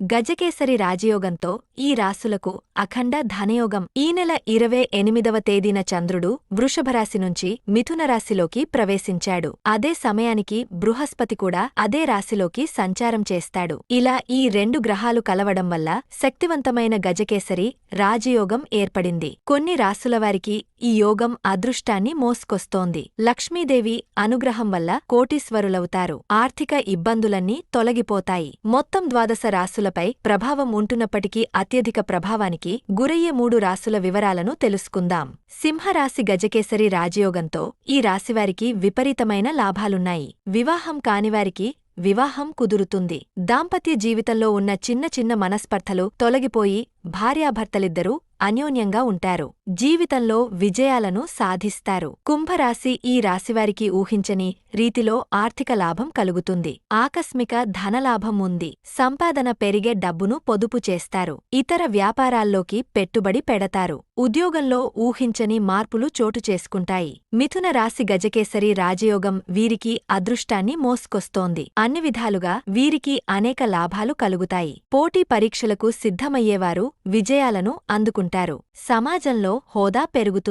గజకేసరి రాజయోగంతో ఈ రాసులకు అఖండ ధనయోగం ఈ నెల ఇరవై ఎనిమిదవ తేదీన చంద్రుడు వృషభరాశి నుంచి మిథున రాశిలోకి ప్రవేశించాడు. అదే సమయానికి బృహస్పతి కూడా అదే రాశిలోకి సంచారం చేస్తాడు. ఇలా ఈ రెండు గ్రహాలు కలవడం వల్ల శక్తివంతమైన గజకేసరి రాజయోగం ఏర్పడింది. కొన్ని రాసులవారికి ఈ యోగం అదృష్టాన్ని మోసుకొస్తోంది. లక్ష్మీదేవి అనుగ్రహం వల్ల కోటీశ్వరులవుతారు. ఆర్థిక ఇబ్బందులన్నీ తొలగిపోతాయి. మొత్తం ద్వాదశ రాసుల రాసులపై ప్రభావం ఉంటున్నప్పటికీ అత్యధిక ప్రభావానికి గురయ్యే మూడు రాసుల వివరాలను తెలుసుకుందాం. సింహరాశి గజకేసరి రాజయోగంతో ఈ రాశివారికి విపరీతమైన లాభాలున్నాయి. వివాహం కానివారికి వివాహం కుదురుతుంది. దాంపత్య జీవితంలో ఉన్న చిన్న చిన్న మనస్పర్థలు తొలగిపోయి భార్యాభర్తలిద్దరూ అన్యోన్యంగా ఉంటారు. జీవితంలో విజయాలను సాధిస్తారు. కుంభరాశి ఈ రాశివారికి ఊహించని రీతిలో ఆర్థిక లాభం కలుగుతుంది. ఆకస్మిక ధనలాభం ఉంది. సంపాదన పెరిగే డబ్బును పొదుపు చేస్తారు. ఇతర వ్యాపారాల్లోకి పెట్టుబడి పెడతారు. ఉద్యోగంలో ఊహించని మార్పులు చోటు చేసుకుంటాయి. మిథున రాశి గజకేసరి రాజయోగం వీరికి అదృష్టాన్ని మోసుకొస్తోంది. అన్ని విధాలుగా వీరికి అనేక లాభాలు కలుగుతాయి. పోటీ పరీక్షలకు సిద్ధమయ్యేవారు విజయాలను అందుకుంటారు. సమాజంలో హోదా పెరుగుతుంది